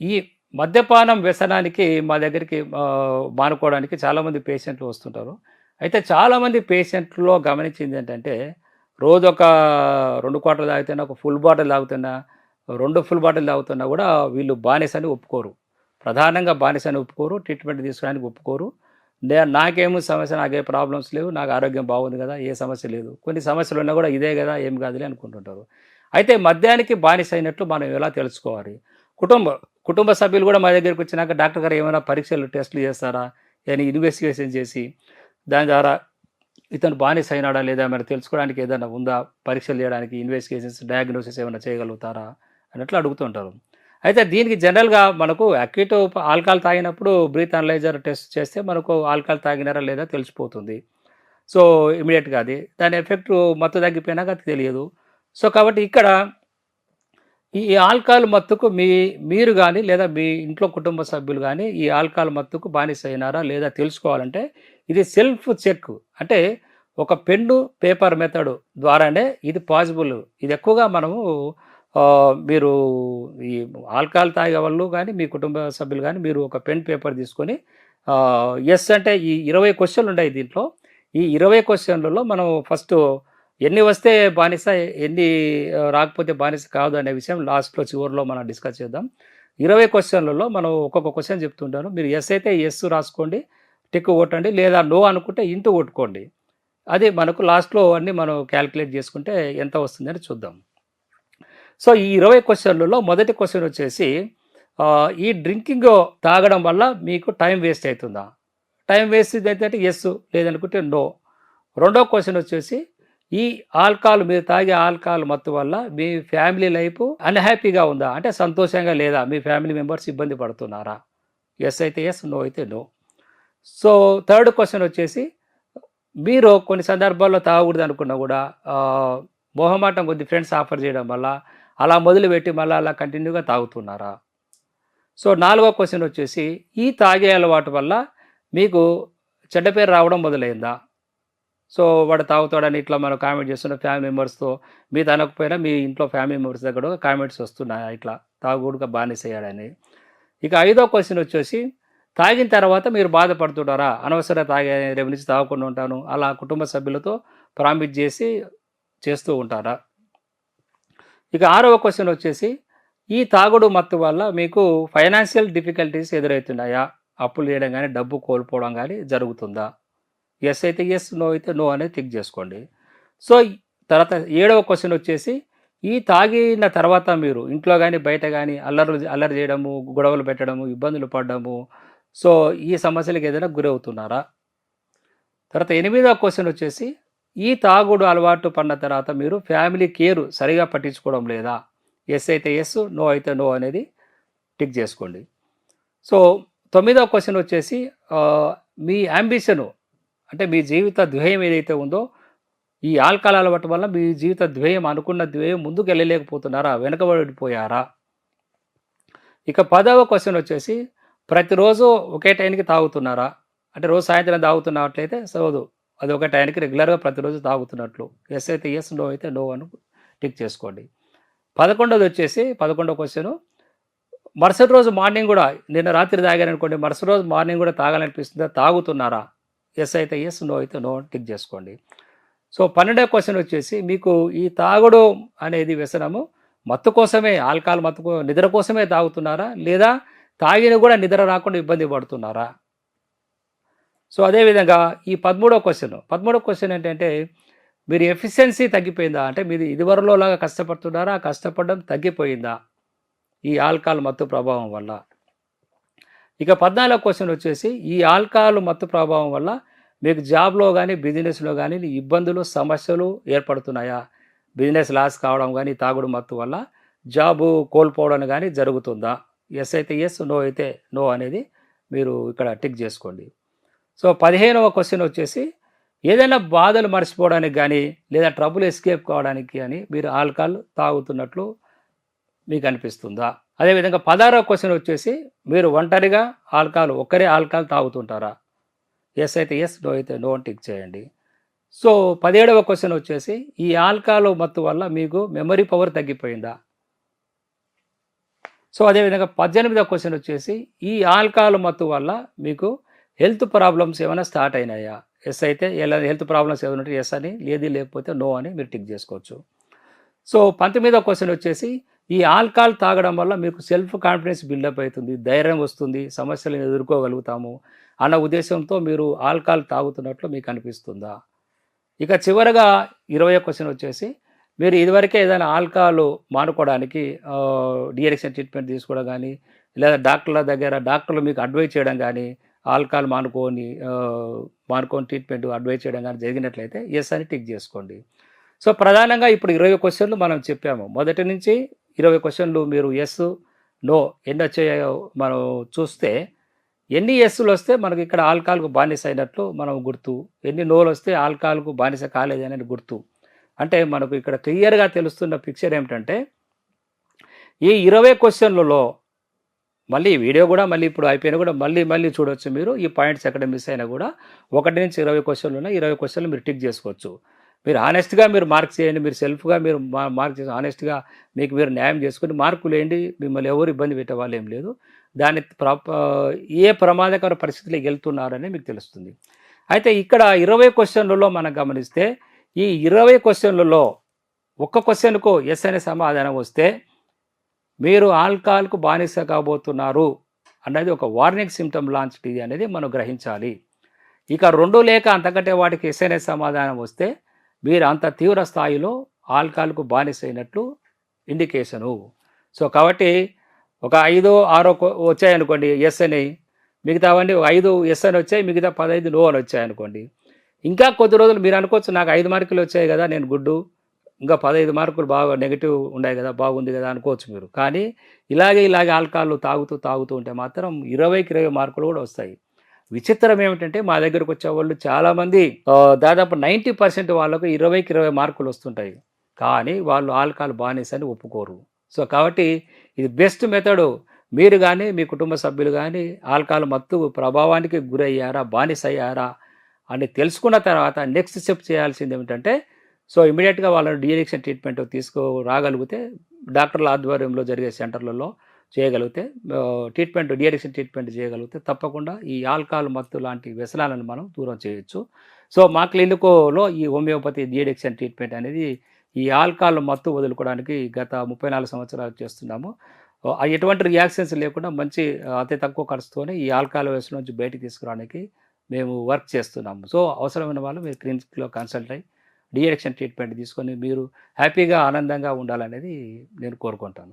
ఈ మద్యపానం వ్యసనానికి మా దగ్గరికి మానుకోవడానికి చాలామంది పేషెంట్లు వస్తుంటారు. అయితే చాలామంది పేషెంట్లో గమనించింది ఏంటంటే రోజు ఒక రెండు క్వార్టర్లు తాగుతున్నా ఒక ఫుల్ బాటిల్ తాగుతున్నా రెండు ఫుల్ బాటిల్ తాగుతున్నా కూడా వీళ్ళు బానిసని ఒప్పుకోరు. ప్రధానంగా బానిసని ఒప్పుకోరు ట్రీట్మెంట్ తీసుకోవడానికి ఒప్పుకోరు. నే నాకేమో సమస్య నాకే ప్రాబ్లమ్స్ లేవు నాకు ఆరోగ్యం బాగుంది కదా ఏ సమస్య లేదు. కొన్ని సమస్యలు ఉన్నా కూడా ఇదే కదా ఏం కాదులే అనుకుంటుంటారు. అయితే మద్యానికి బానిస అయినట్లు మనం ఎలా తెలుసుకోవాలి? కుటుంబ కుటుంబ సభ్యులు కూడా మా దగ్గరికి వచ్చినాక డాక్టర్ గారు ఏమైనా పరీక్షలు టెస్టులు చేస్తారా? ఏదైనా ఇన్వెస్టిగేషన్ చేసి దాని ద్వారా ఇతను బానిస అయినాడా లేదా మరి తెలుసుకోవడానికి ఏదైనా ఉందా? పరీక్షలు చేయడానికి ఇన్వెస్టిగేషన్స్ డయాగ్నోసిస్ ఏమైనా చేయగలుగుతారా? అన్నట్లు అడుగుతుంటారు. అయితే దీనికి జనరల్గా మనకు అక్యూట్ ఆల్కహాల్ తాగినప్పుడు బ్రీత్ అనలైజర్ టెస్ట్ చేస్తే మనకు ఆల్కహాల్ తాగినారా లేదా తెలిసిపోతుంది. సో ఇమీడియట్గా అది. దాని ఎఫెక్ట్ మత్తు తగ్గిపోయినాక అది తెలియదు. సో కాబట్టి ఇక్కడ ఈ ఆల్కహాల్ మత్తుకు మీ మీరు కానీ లేదా మీ ఇంట్లో కుటుంబ సభ్యులు కానీ ఈ ఆల్కహాల్ మత్తుకు బానిస అయినారా లేదా తెలుసుకోవాలంటే ఇది సెల్ఫ్ చెక్. అంటే ఒక పెన్ను పేపర్ మెథడ్ ద్వారానే ఇది పాసిబుల్. ఇది ఎక్కువగా మనము మీరు ఈ ఆల్కహాల్ తాగే వాళ్ళు కానీ మీ కుటుంబ సభ్యులు కానీ మీరు ఒక పెన్ పేపర్ తీసుకొని ఎస్ అంటే ఈ ఇరవై క్వశ్చన్లు ఉన్నాయి దీంట్లో. ఈ ఇరవై క్వశ్చన్లలో మనం ఫస్ట్ ఎన్ని వస్తే బానిస ఎన్ని రాకపోతే బానిస కాదు అనే విషయం లాస్ట్లో చివరిలో మనం డిస్కస్ చేద్దాం. ఇరవై క్వశ్చన్లలో మనం ఒక్కొక్క క్వశ్చన్ చెప్తుంటాను. మీరు ఎస్ అయితే ఎస్ రాసుకోండి టిక్ కొట్టండి లేదా నో అనుకుంటే ఇంటూ కొట్టుకోండి. అది మనకు లాస్ట్లో అన్నీ మనం క్యాలిక్యులేట్ చేసుకుంటే ఎంత వస్తుందని చూద్దాం. సో ఈ ఇరవై క్వశ్చన్లలో మొదటి క్వశ్చన్ వచ్చేసి ఈ డ్రింకింగ్ తాగడం వల్ల మీకు టైం వేస్ట్ అవుతుందా? టైం వేస్ట్ అయితే ఎస్ లేదనుకుంటే నో రెండో క్వశ్చన్ వచ్చేసి ఈ ఆల్కహాల్ మీరు తాగే ఆల్కహాల్ మత్తు వల్ల మీ ఫ్యామిలీ లైఫ్ అన్హ్యాపీగా ఉందా? అంటే సంతోషంగా లేదా? మీ ఫ్యామిలీ మెంబర్స్ ఇబ్బంది పడుతున్నారా? ఎస్ అయితే ఎస్ నో అయితే నో సో థర్డ్ క్వశ్చన్ వచ్చేసి మీరు కొన్ని సందర్భాల్లో తాగకూడదు అనుకున్నా కూడా మొహమాటం కొద్ది ఫ్రెండ్స్ ఆఫర్ చేయడం వల్ల అలా మొదలుపెట్టి మళ్ళీ అలా కంటిన్యూగా తాగుతున్నారా? సో నాలుగో క్వశ్చన్ వచ్చేసి ఈ తాగే అలవాటు వల్ల మీకు చెడ్డ పేరు రావడం మొదలైందా? సో వాడు తాగుతాడని ఇట్లా మనం కామెంట్ చేస్తున్న ఫ్యామిలీ మెంబర్స్తో మీ తనకపోయినా మీ ఇంట్లో ఫ్యామిలీ మెంబర్స్ దగ్గర కామెంట్స్ వస్తున్నాయి ఇట్లా తాగుడుగా బానిసయ్యాడని. ఇక ఐదో క్వశ్చన్ వచ్చేసి తాగిన తర్వాత మీరు బాధపడుతుంటారా అనవసర తాగే రేపు నుంచి తాగకుండా ఉంటాను అలా కుటుంబ సభ్యులతో ప్రామిట్ చేసి చేస్తూ ఉంటారా? ఇక ఆరవ క్వశ్చన్ వచ్చేసి ఈ తాగుడు మత్తు వల్ల మీకు ఫైనాన్షియల్ డిఫికల్టీస్ ఎదురవుతున్నాయా అప్పులు చేయడం కానీ డబ్బు కోల్పోవడం కానీ జరుగుతుందా? ఎస్ అయితే ఎస్ నో అయితే నో అనేది టిక్ చేసుకోండి. సో తర్వాత ఏడవ క్వశ్చన్ వచ్చేసి ఈ తాగిన తర్వాత మీరు ఇంట్లో కానీ బయట కానీ అల్లరి అల్లరి చేయడము గొడవలు పెట్టడము ఇబ్బందులు పడడము సో ఈ సమస్యలకు ఏదైనా గురవుతున్నారా తర్వాత ఎనిమిదవ క్వశ్చన్ వచ్చేసి ఈ తాగుడు అలవాటు పడిన తర్వాత మీరు ఫ్యామిలీ కేర్ సరిగా పట్టించుకోవడం లేదా? ఎస్ అయితే ఎస్ నో అయితే నో అనేది టిక్ చేసుకోండి. సో తొమ్మిదవ క్వశ్చన్ వచ్చేసి మీ అంబిషను అంటే మీ జీవిత ధ్యేయం ఏదైతే ఉందో ఈ ఆల్కహాల్ అలవాటు వల్ల మీ జీవిత ధ్యేయం అనుకున్న ధ్యేయం ముందుకు వెళ్ళలేకపోతున్నారా? వెనకబడిపోయారా? ఇక పదవ క్వశ్చన్ వచ్చేసి ప్రతిరోజు ఒకే టైంకి తాగుతున్నారా? అంటే రోజు సాయంత్రం తాగుతున్నట్లయితే సోదు అది ఒక టైంకి రెగ్యులర్గా ప్రతిరోజు తాగుతున్నట్లు. ఎస్ అయితే ఎస్ నో అయితే నో అని టిక్ చేసుకోండి. పదకొండోది వచ్చేసి పదకొండవ క్వశ్చన్ మరుసటి రోజు మార్నింగ్ కూడా నిన్న రాత్రి తాగారనుకోండి మరుసటి రోజు మార్నింగ్ కూడా తాగాలనిపిస్తుందా? తాగుతున్నారా? ఎస్ అయితే ఎస్ నో అయితే నో టిక్ చేసుకోండి. సో పన్నెండో క్వశ్చన్ వచ్చేసి మీకు ఈ తాగుడు అనేది వ్యసనము మత్తు కోసమే ఆల్కహాల్ మత్తు నిద్ర కోసమే తాగుతున్నారా? లేదా తాగిన కూడా నిద్ర రాకుండా ఇబ్బంది పడుతున్నారా? సో అదేవిధంగా ఈ పదమూడో క్వశ్చన్ పదమూడో క్వశ్చన్ ఏంటంటే మీరు ఎఫిషియన్సీ తగ్గిపోయిందా? అంటే మీరు ఇదివరలో లాగా కష్టపడుతున్నారా? కష్టపడడం తగ్గిపోయిందా? ఈ ఆల్కహాల్ మత్తు ప్రభావం వల్ల. ఇక పద్నాలుగో క్వశ్చన్ వచ్చేసి ఈ ఆల్కహాల్ మత్తు ప్రభావం వల్ల మీకు జాబ్లో కానీ బిజినెస్లో కానీ ఇబ్బందులు సమస్యలు ఏర్పడుతున్నాయా? బిజినెస్ లాస్ కావడం కానీ తాగుడు మత్తు వల్ల జాబు కోల్పోవడం కానీ జరుగుతుందా? ఎస్ అయితే ఎస్ నో అయితే నో అనేది మీరు ఇక్కడ టిక్ చేసుకోండి. సో పదిహేనవ క్వశ్చన్ వచ్చేసి ఏదైనా బాధలు మర్చిపోవడానికి కానీ లేదా ట్రబుల్ ఎస్కేప్ కావడానికి కానీ మీరు ఆల్కహాల్ తాగుతున్నట్లు మీకు అనిపిస్తుందా? అదేవిధంగా పదహారవ క్వశ్చన్ వచ్చేసి మీరు ఒంటరిగా ఆల్కహాల్ ఒక్కరే ఆల్కహాల్ తాగుతుంటారా? ఎస్ అయితే ఎస్ నో అయితే నో అని టిక్ చేయండి. సో పదిహేడవ క్వశ్చన్ వచ్చేసి ఈ ఆల్కహాల్ మత్తు వల్ల మీకు మెమరీ పవర్ తగ్గిపోయిందా? సో అదేవిధంగా పద్దెనిమిదవ క్వశ్చన్ వచ్చేసి ఈ ఆల్కహాల్ మత్తు వల్ల మీకు హెల్త్ ప్రాబ్లమ్స్ ఏమైనా స్టార్ట్ అయినాయా? ఎస్ అయితే ఎలా హెల్త్ ప్రాబ్లమ్స్ ఏమైనా ఉంటే ఎస్ అని లేదు లేకపోతే నో అని మీరు టిక్ చేసుకోవచ్చు. సో పంతొమ్మిదవ క్వశ్చన్ వచ్చేసి ఈ ఆల్కహాల్ తాగడం వల్ల మీకు సెల్ఫ్ కాన్ఫిడెన్స్ బిల్డప్ అవుతుంది ధైర్యం వస్తుంది సమస్యలను ఎదుర్కోగలుగుతాము అన్న ఉద్దేశంతో మీరు ఆల్కహాల్ తాగుతున్నట్లు మీకు అనిపిస్తుందా? ఇక చివరగా ఇరవై క్వశ్చన్ వచ్చేసి మీరు ఇదివరకే ఏదైనా ఆల్కహాల్ మానుకోవడానికి డిఎడిక్షన్ ట్రీట్మెంట్ తీసుకోవడం కానీ లేదా డాక్టర్ల దగ్గర డాక్టర్లు మీకు అడ్వైజ్ చేయడం కానీ ఆల్కహాల్ మానుకోని మానుకోని మానుకొని ట్రీట్మెంట్ అడ్వైజ్ చేయడం కానీ జరిగినట్లయితే ఎస్ అని టిక్ చేసుకోండి. సో ప్రధానంగా ఇప్పుడు ఇరవై క్వశ్చన్లు మనం చెప్పాము. మొదటి నుంచి ఇరవై క్వశ్చన్లు మీరు ఎస్ నో ఎన్ని వచ్చాయో మనం చూస్తే ఎన్ని ఎస్సులు వస్తే మనకి ఇక్కడ ఆల్కహాల్కు బానిస అయినట్లు మనం గుర్తు. ఎన్ని నోలు వస్తే ఆల్కహాల్కు బానిస కాలేదు అనేది గుర్తు. అంటే మనకు ఇక్కడ క్లియర్గా తెలుస్తున్న పిక్చర్ ఏమిటంటే ఈ ఇరవై క్వశ్చన్లలో మళ్ళీ వీడియో కూడా మళ్ళీ ఇప్పుడు అయిపోయినా కూడా మళ్ళీ మళ్ళీ చూడొచ్చు మీరు. ఈ పాయింట్స్ ఎక్కడ మిస్ అయినా కూడా ఒకటి నుంచి ఇరవై క్వశ్చన్లు ఉన్నాయి. ఇరవై క్వశ్చన్లు మీరు టిక్ చేసుకోవచ్చు. మీరు ఆనెస్ట్గా మీరు మార్క్ చేయండి మీరు సెల్ఫ్గా మీరు మార్క్ చేసి ఆనెస్ట్గా మీకు మీరు న్యాయం చేసుకుని మార్కులు వేయండి మిమ్మల్ని ఎవరు ఇబ్బంది పెట్టే వాళ్ళు ఏం లేదు. దాని ఏ ప్రమాదకర పరిస్థితిలో వెళ్తున్నారని మీకు తెలుస్తుంది. అయితే ఇక్కడ ఇరవై క్వశ్చన్లలో మనం గమనిస్తే ఈ ఇరవై క్వశ్చన్లలో ఒక్క క్వశ్చన్కు ఎస్ అనే సమాధానం వస్తే మీరు ఆల్కహాల్కు బానిస కాబోతున్నారు అన్నది ఒక వార్నింగ్ సిమ్టమ్ లాంచ్ అనేది మనం గ్రహించాలి. ఇక రెండు లేక అంతకంటే వాటికి ఎస్ అనే సమాధానం వస్తే మీరు అంత తీవ్ర స్థాయిలో ఆల్కహాల్కు బానిసైనట్లు అయినట్లు ఇండికేషను. సో కాబట్టి ఒక ఐదు ఆరో వచ్చాయనుకోండి ఎస్ అని మిగతావన్నీ ఒక ఐదు ఎస్ అని వచ్చాయి మిగతా పదహైదు నో అని వచ్చాయనుకోండి. ఇంకా కొద్ది రోజులు మీరు అనుకోవచ్చు నాకు ఐదు మార్కులు వచ్చాయి కదా నేను గుడ్డు. ఇంకా పదహైదు మార్కులు బాగా నెగిటివ్ ఉన్నాయి కదా బాగుంది కదా అనుకోవచ్చు మీరు. కానీ ఇలాగే ఇలాగే ఆల్కహాల్ తాగుతూ తాగుతూ ఉంటే మాత్రం ఇరవైకి ఇరవై మార్కులు కూడా వస్తాయి. విచిత్రం ఏమిటంటే మా దగ్గరకు వచ్చే వాళ్ళు చాలామంది దాదాపు నైంటీ పర్సెంట్ వాళ్ళకు ఇరవైకి ఇరవై మార్కులు వస్తుంటాయి. కానీ వాళ్ళు ఆల్కహాల్ బానిస అని ఒప్పుకోరు. సో కాబట్టి ఇది బెస్ట్ మెథడు. మీరు కానీ మీ కుటుంబ సభ్యులు కానీ ఆల్కహాల్ మత్తు ప్రభావానికి గురయ్యారా బానిస అయ్యారా అని తెలుసుకున్న తర్వాత నెక్స్ట్ స్టెప్ చేయాల్సింది ఏమిటంటే సో ఇమీడియట్గా వాళ్ళని డిఎడిక్షన్ ట్రీట్మెంట్ తీసుకురాగలిగితే డాక్టర్ల ఆధ్వర్యంలో జరిగే సెంటర్లలో చేయగలిగితే ట్రీట్మెంట్ డిఎడిక్షన్ ట్రీట్మెంట్ చేయగలిగితే తప్పకుండా ఈ ఆల్కహాల్ మత్తు లాంటి వ్యసనాలను మనం దూరం చేయొచ్చు. సో మా క్లినికోలో ఈ హోమియోపతి డిఎడిక్షన్ ట్రీట్మెంట్ అనేది ఈ ఆల్కహాల్ మత్తు వదులుకోవడానికి గత ముప్పై నాలుగు సంవత్సరాలు చేస్తున్నాము. ఎటువంటి రియాక్షన్స్ లేకుండా మంచి అతి తక్కువ ఖర్చుతోనే ఈ ఆల్కహాల్ వ్యసనం నుంచి బయటికి తీసుకురావడానికి మేము వర్క్ చేస్తున్నాము. సో అవసరమైన వాళ్ళు మీరు క్లినిక్లో కన్సల్ట్ అయ్యి డిఎడిక్షన్ ట్రీట్మెంట్ తీసుకొని మీరు హ్యాపీగా ఆనందంగా ఉండాలనేది నేను కోరుకుంటాను.